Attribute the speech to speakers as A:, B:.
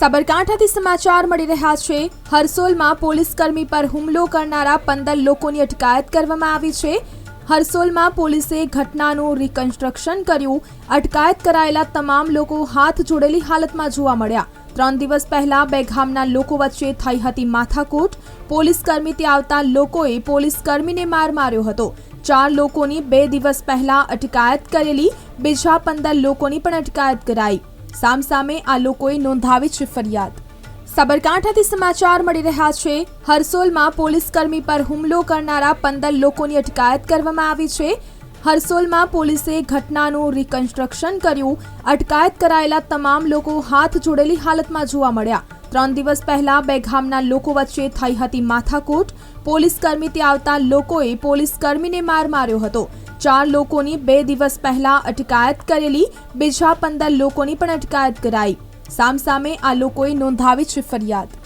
A: સાબરકાંઠાથી સમાચાર મળી રહ્યા છે. હરસોલમાં પોલીસ કર્મી પર હુમલો કરનારા પંદર લોકોની અટકાયત કરવામાં આવી છે. હરસોલમાં પોલીસે ઘટનાનું રિકન્સ્ટ્રક્શન કર્યું. અટકાયત કરાયેલા તમામ લોકો હાથ જોડેલી હાલતમાં જોવા મળ્યા. ત્રણ દિવસ પહેલા બે ગામના લોકો વચ્ચે થઈ હતી માથાકૂટ. પોલીસ કર્મીથી આવતા લોકોએ પોલીસ કર્મીને માર માર્યો હતો. ચાર લોકોની બે દિવસ પહેલા અટકાયત કરેલી. બીજા પંદર લોકોની પણ અટકાયત કરાઈ. સામસામે આ લોકોએ નોંધાવી છે ફરિયાદ. સાબરકાંઠાથી સમાચાર મળી રહ્યા છે, હરસોલમાં પોલીસકર્મી પર હુમલો કરનારા પંદર લોકોની અટકાયત કરવામાં આવી છે. હરસોલમાં પોલીસે ઘટનાનું રિકન્સ્ટ્રક્શન કર્યું. અટકાયત કરાયેલા તમામ લોકો હાથ જોડેલી હાલતમાં જોવા મળ્યા. ત્રણ દિવસ પહેલા બે ગામના લોકો વચ્ચે થઈ હતી માથાકૂટ. પોલીસ કર્મી આવતા લોકોએ પોલીસ કર્મીને માર માર્યો હતો. ચાર લોકોની બે દિવસ પહેલા અટકાયત કરેલી, બીજા પંદર લોકોની પણ અટકાયત કરાઈ. સામસામે આ લોકોએ નોંધાવી છે ફરિયાદ.